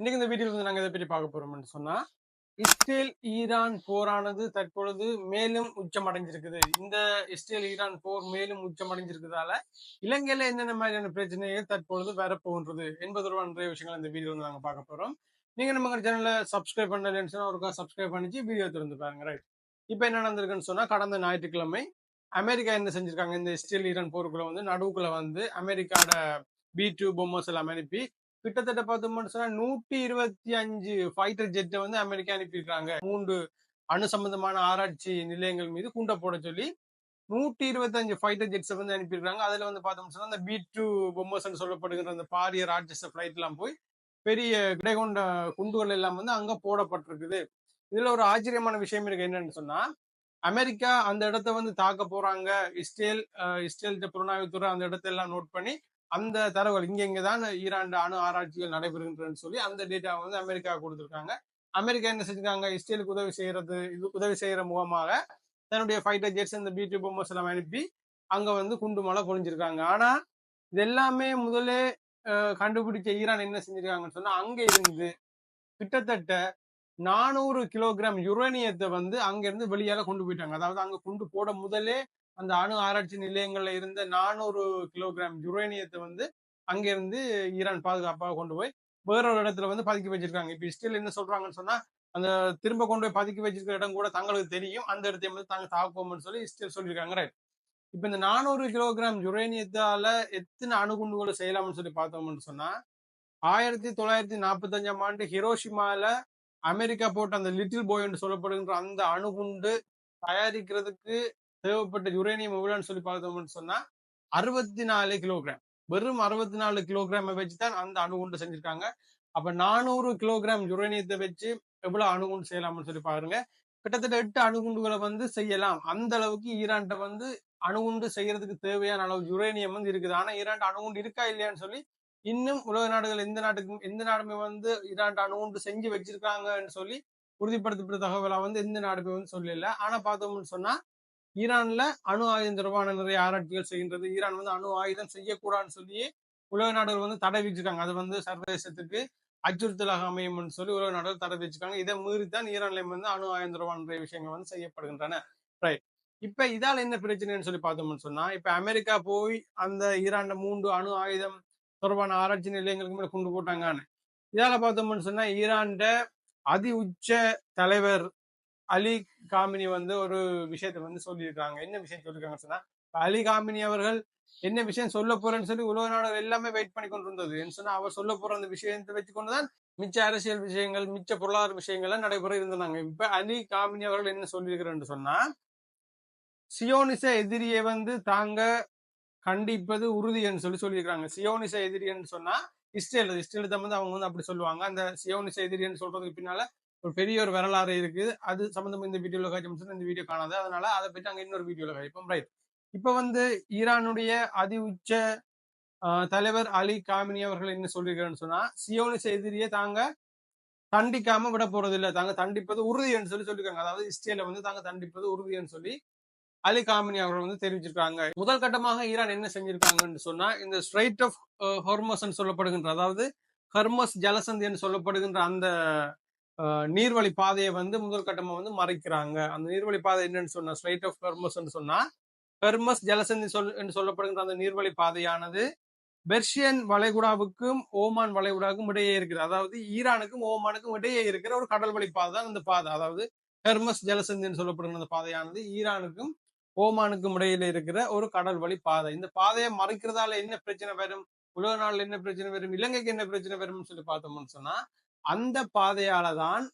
இன்னைக்கு இந்த வீடியோல வந்து நாங்கள் இதை பற்றி பார்க்க போறோம்னு சொன்னா இஸ்ரேல் ஈரான் போரானது தற்பொழுது மேலும் உச்சம் அடைஞ்சிருக்குது. இந்த இஸ்ரேல் ஈரான் போர் மேலும் உச்சம் அடைஞ்சிருக்கிறதால இலங்கையில என்னென்ன மாதிரியான பிரச்சனைகள் தற்பொழுது வரப்போகின்றது என்பதோட நிறைய விஷயங்கள் இந்த வீடியோ வந்து நாங்கள் பார்க்க போறோம். நீங்க நம்ம சேனலை சப்ஸ்கிரைப் பண்ணலன்னு சொன்னா ஒருக்கா சப்ஸ்கிரைப் பண்ணிச்சு வீடியோ திறந்து பாருங்க ரைட் இப்போ என்ன நடந்திருக்குன்னு சொன்னா கடந்த ஞாயிற்றுக்கிழமை அமெரிக்கா என்ன செஞ்சிருக்காங்க? இந்த இஸ்ரேல் ஈரான் போருக்குள்ள வந்து நடுவுக்குள்ள வந்து அமெரிக்காவோட பி டூ பொம்மஸ் எல்லாம் அனுப்பி கிட்டத்தட்ட பார்த்தோம்னு சொன்னா நூற்றி இருபத்தி அஞ்சு ஃபைட்டர் ஜெட்டை வந்து அமெரிக்கா அனுப்பியிருக்காங்க. மூன்று அணு சம்பந்தமான ஆராய்ச்சி நிலையங்கள் மீது குண்டை போட சொல்லி நூற்றி இருபத்தஞ்சு ஃபைட்டர் ஜெட்ஸை வந்து அனுப்பியிருக்காங்க. அதுல வந்து பார்த்தோம்னு சொன்னா அந்த பி டூ பொம்மஸ் சொல்லப்படுகிற அந்த பாரிய ராட்சஸ ஃபிளைட் எல்லாம் போய் பெரிய கிடைகொண்ட குண்டுகள் எல்லாம் வந்து அங்க போடப்பட்டிருக்குது. இதுல ஒரு ஆச்சரியமான விஷயம் இருக்கு என்னன்னு சொன்னா அமெரிக்கா அந்த இடத்த வந்து தாக்க போறாங்க. இஸ்ரேல் இஸ்ரேல் புலனாய்வுத்துறை அந்த இடத்தெல்லாம் நோட் பண்ணி அந்த தரவுகள் இங்க இங்க தான் ஈரான் அணு ஆராய்ச்சிகள் நடைபெறுகின்றன்னு சொல்லி அந்த டேட்டா வந்து அமெரிக்கா கொடுத்துருக்காங்க. அமெரிக்கா என்ன செஞ்சிருக்காங்க? இஸ்ரேலுக்கு உதவி செய்யறது இது உதவி செய்யற முகமாக தன்னுடைய ஃபைட்டர் ஜெட்ஸ் இந்த பி டூ பொம்மஸ் எல்லாம் அனுப்பி அங்க வந்து குண்டு மழை பொழிஞ்சிருக்காங்க. ஆனா இது எல்லாமே முதலே கண்டுபிடிச்ச ஈரான் என்ன செஞ்சிருக்காங்கன்னு சொன்னா அங்க இருந்து கிட்டத்தட்ட நானூறு கிலோகிராம் யுரேனியத்தை வந்து அங்க இருந்து வெளியால கொண்டு போயிட்டாங்க. அதாவது அங்க குண்டு போட முதலே அந்த அணு ஆராய்ச்சி நிலையங்கள்ல இருந்த நானூறு கிலோகிராம் யுரேனியத்தை வந்து அங்க இருந்து ஈரான் பாதுகாப்பாக கொண்டு போய் வேற ஒரு இடத்துல வந்து பதுக்கி வச்சிருக்காங்க. இப்போ இஸ்ரேல் என்ன சொல்றாங்கன்னு சொன்னா அந்த திரும்ப கொண்டு போய் பதுக்கி வச்சிருக்கிற இடம் கூட தங்களுக்கு தெரியும். அந்த இடத்தையும் வந்து தாங்க தாக்குவோம்னு சொல்லி இஸ்ரேல் சொல்லியிருக்காங்க. ரைட் இப்போ இந்த நானூறு கிலோகிராம் யுரேனியத்தால எத்தனை அணுகுண்டுகளை செய்யலாம்னு சொல்லி பார்த்தோம்னு சொன்னா ஆயிரத்தி தொள்ளாயிரத்தி நாற்பத்தஞ்சாம் ஆண்டு ஹிரோஷிமால அமெரிக்கா போட்ட அந்த லிட்டில் பாய் என்று சொல்லப்படுகின்ற அந்த அணுகுண்டு தயாரிக்கிறதுக்கு தேவைப்பட்ட யுரேனியம் எவ்வளோன்னு சொல்லி பார்த்தோம்னு சொன்னா அறுபத்தி நாலு கிலோகிராம் வெறும் அறுபத்தி நாலு கிலோகிராமை வச்சு தான் அந்த அணுகுண்டு செஞ்சிருக்காங்க. அப்ப நானூறு கிலோகிராம் யுரேனியத்தை வச்சு எவ்வளவு அணுகுண்டு செய்யலாம்னு சொல்லி பாருங்க. கிட்டத்தட்ட எட்டு அணுகுண்டுகளை வந்து செய்யலாம். அந்த அளவுக்கு ஈரான்கிட்ட வந்து அணுகுண்டு செய்யறதுக்கு தேவையான அளவு யுரேனியம் வந்து இருக்குது. ஆனா ஈரான் அணுகுண்டு இருக்கா இல்லையான்னு சொல்லி இன்னும் உலக நாடுகள் எந்த நாட்டுக்கும் எந்த நாடுமே வந்து ஈரான் அணுகுண்டு செஞ்சு வச்சிருக்காங்கன்னு சொல்லி உறுதிப்படுத்தப்பட்ட தகவலா வந்து எந்த நாடுமே வந்து சொல்லல. ஆனா பார்த்தோம்னு சொன்னா ஈரான்ல அணு ஆயுதம் தொடர்பான நிறைய ஆராய்ச்சிகள் செய்கின்றது. ஈரான் வந்து அணு ஆயுதம் செய்யக்கூடாதுன்னு சொல்லி உலக நாடுகள் வந்து தடை விதிச்சிருக்காங்க. அது வந்து சர்வதேசத்துக்கு அச்சுறுத்தலாக அமையும்னு சொல்லி உலக நாடுகள் தடை விதிச்சிருக்காங்க. இதை மீறித்தான் ஈரான்ல வந்து அணு ஆயுதம் தொடர்பான விஷயங்கள் வந்து செய்யப்படுகின்றன. ரைட் இப்ப இதால என்ன பிரச்சனைன்னு சொல்லி பார்த்தோம்னு சொன்னா இப்ப அமெரிக்கா போய் அந்த ஈரான்ல மூன்று அணு ஆயுதம் தொடர்பான ஆராய்ச்சி நிலையங்களுக்கு மேல கொண்டு போட்டாங்கன்னு. இதால பார்த்தோம்னு சொன்னா ஈரான்ட அதி உச்ச தலைவர் அலி காமினி வந்து ஒரு விஷயத்தை வந்து சொல்லியிருக்காங்க. என்ன விஷயம் சொல்லியிருக்காங்கன்னு சொன்னா இப்ப அலி காமினி அவர்கள் என்ன விஷயம் சொல்ல போறேன்னு சொல்லி உலக நாடுகள் எல்லாமே வெயிட் பண்ணி கொண்டு இருந்தது என்ன சொன்னா அவர் சொல்ல போற அந்த விஷயத்தை வச்சு கொண்டுதான் மிச்ச அரசியல் விஷயங்கள் மிச்ச பொருளாதார விஷயங்கள்லாம் நடைபெற இருந்தாங்க இப்ப அலி காமினி அவர்கள் என்ன சொல்லியிருக்கிறேன்னு சொன்னா சியோனிச எதிரியை வந்து தாங்க கண்டிப்பது உறுதி என்று சொல்லி சொல்லியிருக்காங்க சியோனிச எதிரின்னு சொன்னா இஸ்ரேல் இஸ்ரேல் தான் வந்து அவங்க வந்து அப்படி சொல்லுவாங்க. அந்த சியோனிச எதிரின்னு சொல்றதுக்கு பின்னால ஒரு பெரிய ஒரு வரலாறு இருக்குது அது சம்பந்தமா இந்த வீடியோல காய்ச்சோம் இந்த வீடியோ காணாது. அதனால அதை பற்றி அங்க இன்னொரு வீடியோல காய்ப்போம் ரைட் இப்ப வந்து ஈரானுடைய அதி உச்ச ஆஹ், தலைவர் அலி காமினி அவர்கள் என்ன சொல்லியிருக்காருன்னு சொன்னா சியோனிச எதிரியை தாங்க தண்டிக்காம விட போறது இல்லை. தாங்க தண்டிப்பது உறுதின்னு சொல்லி சொல்லியிருக்காங்க அதாவது இஸ்ரேல வந்து தாங்க தண்டிப்பது உறுதின்னு சொல்லி அலி காமினி அவர்கள் வந்து தெரிவிச்சிருக்காங்க. முதல் கட்டமாக ஈரான் என்ன செஞ்சிருக்காங்கன்னு சொன்னா இந்த ஸ்ட்ரைட் ஆஃப் ஹொர்மஸ் சொல்லப்படுகின்ற அதாவது ஹர்மஸ் ஜலசந்தி என்று சொல்லப்படுகின்ற அந்த நீர்வழி பாதையை வந்து முதல் கட்டமா வந்து மறைக்கிறாங்க. அந்த நீர்வழி பாதை என்னன்னு சொன்னா ஸ்ட்ரைட் ஆஃப் ஹர்மஸ் சொன்னா ஹெர்மஸ் ஜலசந்தி சொல் என்று சொல்லப்படுகின்ற அந்த நீர்வழி பாதையானது பெர்ஷியன் வளைகுடாவுக்கும் ஓமான் வளைகுடாவுக்கும் இடையே இருக்கிறது அதாவது ஈரானுக்கும் ஓமானுக்கும் இடையே இருக்கிற ஒரு கடல் வழி பாதை தான் இந்த பாதை. அதாவது ஹெர்மஸ் ஜலசந்தின்னு சொல்லப்படுகிற அந்த பாதையானது ஈரானுக்கும் ஓமானுக்கும் இடையில இருக்கிற ஒரு கடல் வழி பாதை. இந்த பாதையை மறைக்கிறதால என்ன பிரச்சனை வரும்? உலக நாள்ல என்ன பிரச்சனை வரும்? இலங்கைக்கு என்ன பிரச்சனை வரும்னு சொல்லி பார்த்தோம்னு சொன்னா அந்த பாதையால தான்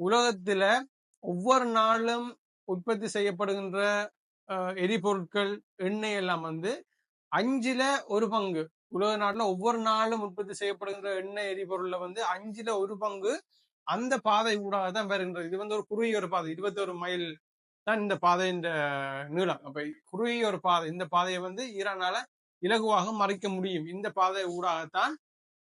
உலகத்துல ஒவ்வொரு நாளும் உற்பத்தி செய்யப்படுகின்ற அஹ், எரிபொருட்கள் எண்ணெய் எல்லாம் வந்து அஞ்சுல ஒரு பங்கு. உலக நாட்டுல ஒவ்வொரு நாளும் உற்பத்தி செய்யப்படுகின்ற எண்ணெய் எரிபொருள்ல வந்து அஞ்சுல ஒரு பங்கு அந்த பாதை ஊடாக தான் வருகின்றது. இது வந்து ஒரு குறுகிய ஒரு பாதை இருபத்தி ஒரு மைல் தான் இந்த பாதையின் நீளம். அப்ப குறுகிய ஒரு பாதை இந்த பாதையை வந்து ஈரானால இலகுவாக மறைக்க முடியும். இந்த பாதை ஊடாகத்தான்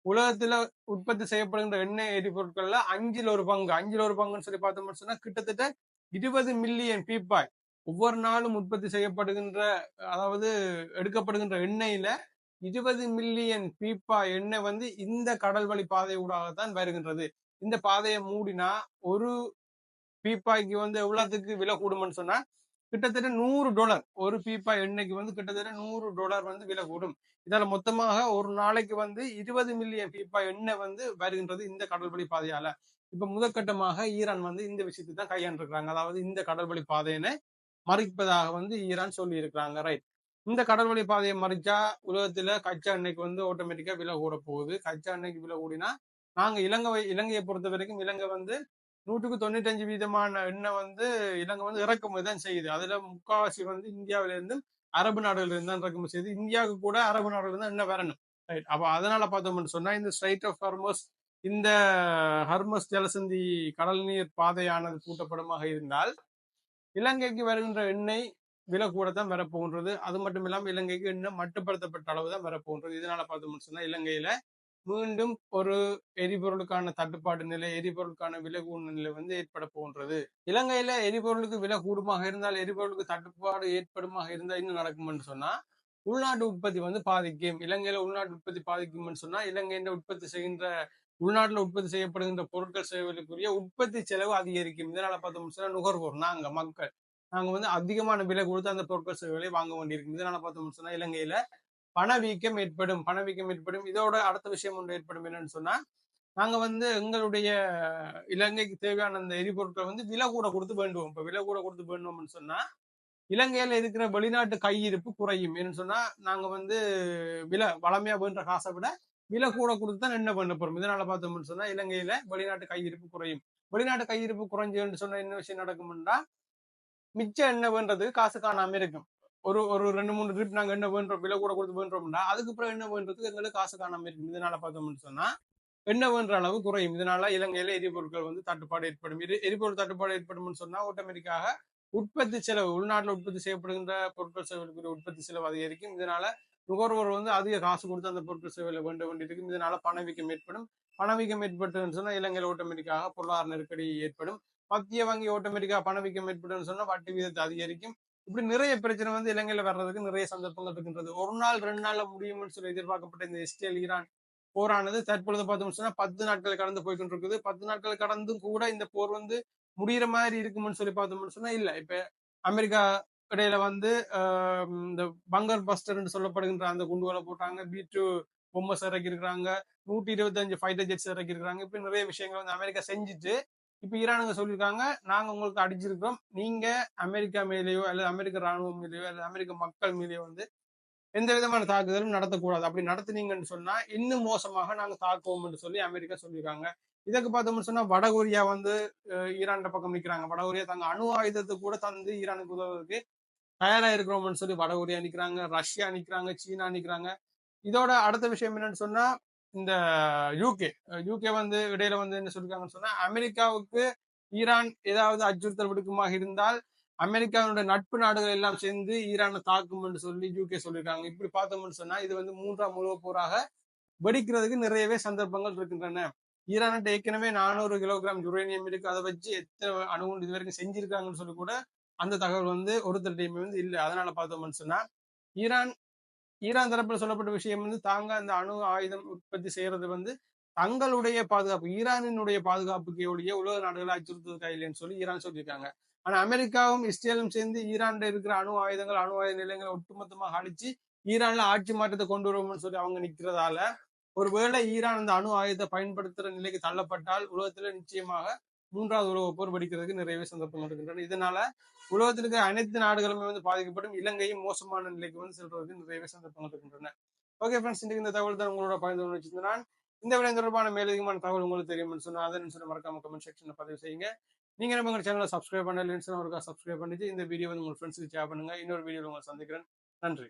உலகத்துல உற்பத்தி செய்யப்படுகின்ற எண்ணெய் எரிபொருட்கள்ல அஞ்சில் ஒரு பங்கு. அஞ்சில் ஒரு பங்குன்னு சொல்லி பார்த்தோம்னு சொன்னா கிட்டத்தட்ட இருபது மில்லியன் பீப்பாய் ஒவ்வொரு நாளும் உற்பத்தி செய்யப்படுகின்ற அதாவது எடுக்கப்படுகின்ற எண்ணெயில இருபது மில்லியன் பீப்பா எண்ணெய் வந்து இந்த கடல் வழி பாதை ஊடாகத்தான் வருகின்றது. இந்த பாதையை மூடினா ஒரு பீப்பாய்க்கு வந்து எவ்வளவுக்கு விலை கூடும்னு சொன்னா கிட்டத்தட்ட நூறு டாலர் ஒரு பீப்பா எண்ணெய்க்கு வந்து கிட்டத்தட்ட நூறு டாலர் வந்து விலை கூடும். இதால மொத்தமாக ஒரு நாளைக்கு வந்து இருபது மில்லியன் பீப்பா எண்ணெய் வந்து வருகின்றது இந்த கடல்வழி பாதையால. இப்ப முதற்கட்டமாக ஈரான் வந்து இந்த விஷயத்தை தான் கையாண்டிருக்கிறாங்க. அதாவது இந்த கடல்வழி பாதையினை மறிப்பதாக வந்து ஈரான் சொல்லி இருக்கிறாங்க ரைட் இந்த கடல்வழி பாதையை மறிச்சா உலகத்துல கச்சா எண்ணெய்க்கு வந்து ஆட்டோமேட்டிக்கா விலை கூட போகுது. கச்சா எண்ணெய்க்கு விலை கூடினா நாங்க இலங்கை இலங்கையை பொறுத்த வரைக்கும் இலங்கை வந்து நூற்றுக்கு தொண்ணூத்தஞ்சு வீதமான எண்ணெய் வந்து இலங்கை வந்து இறக்குமதி தான் செய்யுது. அதுல முக்காவாசி வந்து இந்தியாவிலிருந்து அரபு நாடுகளிலிருந்து இருந்து தான் இறக்குமதி செய்யுது. இந்தியாவுக்கு கூட அரபு நாடுகள் தான் எண்ணெய் வரணும். ரைட் அப்ப அதனால பார்த்தோம்னு சொன்னா இந்த ஸ்ட்ரைட் ஆஃப் ஹர்மஸ் இந்த ஹர்மஸ் ஜலசந்தி கடல் நீர் பாதையானது கூட்டப்படமாக இருந்தால் இலங்கைக்கு வருகின்ற எண்ணெய் விலை கூட தான் வரப்போன்றது அது மட்டும் இல்லாமல் இலங்கைக்கு இன்னும் மட்டுப்படுத்தப்பட்ட அளவு தான் வரப்போன்றது இதனால பார்த்தோம்னு சொன்னா இலங்கையில மீண்டும் ஒரு எரிபொருளுக்கான தட்டுப்பாடு நிலை எரிபொருளுக்கான விலை கூடும் நிலை வந்து ஏற்பட போன்றது. இலங்கையில எரிபொருளுக்கு விலை கூடுமாக இருந்தால் எரிபொருளுக்கு தட்டுப்பாடு ஏற்படுமாக இருந்தால் இன்னும் நடக்கும்னு சொன்னா உள்நாட்டு உற்பத்தி வந்து பாதிக்கும். இலங்கையில உள்நாட்டு உற்பத்தி பாதிக்கும்னு சொன்னா இலங்கையில உற்பத்தி செய்கின்ற உள்நாட்டில் உற்பத்தி செய்யப்படுகின்ற பொருட்கள் சேவைகளுக்குரிய உற்பத்தி செலவு அதிகரிக்கும். இதனால பார்த்தோம்னு சொன்னா நுகர்வோர் நாங்க மக்கள். நாங்க வந்து அதிகமான விலை கொடுத்து அந்த பொருட்கள் சேவைகளை வாங்க வேண்டியிருக்கும். இதனால பார்த்தோம்னு சொன்னா இலங்கையில பணவீக்கம் ஏற்படும் பணவீக்கம் ஏற்படும். இதோட அடுத்த விஷயம் ஒன்று ஏற்படும் என்னன்னு சொன்னா நாங்க வந்து எங்களுடைய இலங்கைக்கு தேவையான அந்த எரிபொருட்களை வந்து விலை கூட கொடுத்து வேண்டுவோம். இப்ப விலை கூட கொடுத்து வேண்டுவோம்னு சொன்னா இலங்கையில இருக்கிற வெளிநாட்டு கையிருப்பு குறையும். ஏன்னு சொன்னா நாங்க வந்து விலை வளமையா வேண்ட காசை விட விலை கூட கொடுத்து தான் என்ன பண்ண போறோம். இதனால பார்த்தோம்னு சொன்னா இலங்கையில வெளிநாட்டு கையிருப்பு குறையும். வெளிநாட்டு கையிருப்பு குறைஞ்சுன்னு சொன்னா என்ன விஷயம் நடக்கும்னா மிச்சம் என்ன வேண்டதுக்கு காசு காணாம இருக்கும். ஒரு ஒரு ரெண்டு மூணு ட்ரிப் நாங்க என்ன வேண்டோம் விலை கூட கொடுத்து வேண்டோம்னா அதுக்கப்புறம் என்ன வேண்டதுக்கு எங்களுக்கு காசு காணாம இருக்கும் இதனால பார்த்தோம்னு சொன்னா என்ன வேண்ட அளவு குறையும். இதனால இலங்கையில எரிபொருட்கள் வந்து தட்டுப்பாடு ஏற்படும். எரி எரிபொருள் தட்டுப்பாடு ஏற்படும்னு சொன்னா ஆட்டோமேட்டிக்காக உற்பத்தி செலவு உள்நாட்டில் உற்பத்தி செய்யப்படுகின்ற பொருட்கள் சேவைகளுக்குரிய உற்பத்தி செலவு அதிகரிக்கும் இதனால நுகர்வோர் வந்து அதிக காசு கொடுத்து அந்த பொருட்கள் சேவையில வேண்ட வேண்டியிருக்கும் இதனால பணவீக்கம் ஏற்படும். பணவீக்கம் ஏற்பட்டுன்னு சொன்னா இலங்கையில் ஆட்டோமேட்டிக்காக பொருளாதார நெருக்கடி ஏற்படும். மத்திய வங்கி ஆட்டோமேட்டிக்காக பணவீக்கம் ஏற்படும் சொன்னா வட்டி வீதத்தை அதிகரிக்கும். இப்படி நிறைய பிரச்சனை வந்து இலங்கையில வர்றதுக்கு நிறைய சந்தர்ப்பங்கள் இருக்கின்றது. ஒரு நாள் ரெண்டு நாள்ல முடியும்னு சொல்லி எதிர்பார்க்கப்பட்ட இந்த இஸ்ரேல் ஈரான் போரானது தற்பொழுது பார்த்தோம்னு சொன்னா பத்து நாட்கள் கடந்து போய்கிட்டு இருக்குது பத்து நாட்கள் கடந்தும் கூட இந்த போர் வந்து முடிகிற மாதிரி இருக்கும்னு சொல்லி பார்த்தோம்னு சொன்னா இல்ல. இப்ப அமெரிக்கா இடையில வந்து இந்த பங்கர் என்று சொல்லப்படுகின்ற அந்த குண்டுகளை போட்டாங்க. பி டூ பொம்மஸ் இறக்கி இருக்கிறாங்க நூற்றி இருபத்தஞ்சு ஃபைட்டர் ஜெட்ஸ் இறக்கி இருக்கிறாங்க இப்படி நிறைய விஷயங்கள் வந்து அமெரிக்கா செஞ்சுட்டு இப்ப ஈரானுங்க சொல்லியிருக்காங்க நாங்க உங்களுக்கு அடிச்சிருக்கிறோம் நீங்க அமெரிக்கா மேலேயோ அல்லது அமெரிக்க ராணுவம் மேலேயோ அல்லது அமெரிக்க மக்கள் மேலேயோ வந்து எந்த விதமான தாக்குதலும் நடத்தக்கூடாது. அப்படி நடத்துனீங்கன்னு சொன்னா இன்னும் மோசமாக நாங்க தாக்குவோம் சொல்லி அமெரிக்கா சொல்லியிருக்காங்க. இதுக்கு பார்த்தோம்னு சொன்னா வடகொரியா வந்து ஈரான் பக்கம் நிற்கிறாங்க வடகொரியா தங்க அணு ஆயுதத்தை கூட தந்து ஈரானுக்கு உதவுறதுக்கு தயாரா இருக்கிறோம்னு சொல்லி வடகொரியா நிற்கிறாங்க ரஷ்யா நிற்கிறாங்க சீனா நிற்கிறாங்க இதோட அடுத்த விஷயம் என்னன்னு சொன்னா இந்த யூகே யூகே வந்து இடையில வந்து என்ன சொல்லிருக்காங்கன்னு சொன்னா அமெரிக்காவுக்கு ஈரான் ஏதாவது அச்சுறுத்தல் விடுக்குமாக இருந்தால் அமெரிக்காவினுடைய நட்பு நாடுகள் எல்லாம் சேர்ந்து ஈரானை தாக்கும் என்று சொல்லி யூகே சொல்லியிருக்காங்க இப்படி பார்த்தோம்னு சொன்னா இது வந்து மூன்றாம் உலக போராக வெடிக்கிறதுக்கு நிறையவே சந்தர்ப்பங்கள் இருக்கின்றன. ஈரான்கிட்ட ஏற்கனவே நானூறு கிலோகிராம் யுரேனியம் இருக்கு. அதை வச்சு எத்தனை அணுகுண்டு இது வரைக்கும் செஞ்சிருக்காங்கன்னு சொல்லி கூட அந்த தகவல் வந்து ஒருத்தர் வந்து இல்லை. அதனால பார்த்தோம்னு சொன்னா ஈரான் ஈரான் தரப்பில் சொல்லப்பட்ட விஷயம் வந்து தாங்க அந்த அணு ஆயுதம் உற்பத்தி செய்யறது வந்து தங்களுடைய பாதுகாப்பு ஈரானினுடைய பாதுகாப்புக்கு ஒழிய உலக நாடுகளை அச்சுறுத்துவதற்காக இல்லைன்னு சொல்லி ஈரான் சொல்லியிருக்காங்க. ஆனா அமெரிக்காவும் இஸ்ரேலும் சேர்ந்து ஈரான்ல இருக்கிற அணு ஆயுதங்கள் அணு ஆயுத நிலையங்களை ஒட்டுமொத்தமாக அழிச்சு ஈரான்ல ஆட்சி மாற்றத்தை கொண்டு வருவோம்னு சொல்லி அவங்க நிக்கிறதால ஒருவேளை ஈரான் அந்த அணு ஆயுதத்தை பயன்படுத்துற நிலைக்கு தள்ளப்பட்டால் உலகத்துல நிச்சயமாக மூன்றாவது உலக போர் வெடிக்கிறதுக்கு நிறையவே சந்தர்ப்பம் இருக்கின்றன. இதனால உலகத்தில் இருக்கிற அனைத்து நாடுகளுமே வந்து பாதிக்கப்படும் இலங்கையும் மோசமான நிலைக்கு வந்து செல்றதுக்கு நிறையவே சந்தர்ப்பங்கள் இருக்கின்றன. ஓகே ஃப்ரெண்ட்ஸ் இன்றைக்கு இந்த தகவல் தான் உங்களோட பகிர்ந்து வச்சிருந்தேன் நான் இந்த விட தொடர்பான மேலதிகமான தகவல் உங்களுக்கு தெரியும்னு சொன்னா அதை சொல்லி மறக்காம கமெண்ட் செக்ஷனில் பதிவு செய்யுங்க. நீங்க நம்ம எங்க சேனலை சப்ஸ்கிரைப் பண்ணலன்னு சொன்னா ஒருக்கா சப்ஸ்கிரைப் பண்ணிட்டு இந்த வீடியோ வந்து உங்க ஃப்ரெண்ட்ஸுக்கு ஷேர் பண்ணுங்க. இன்னொரு வீடியோ உங்களை சந்திக்கிறேன். நன்றி.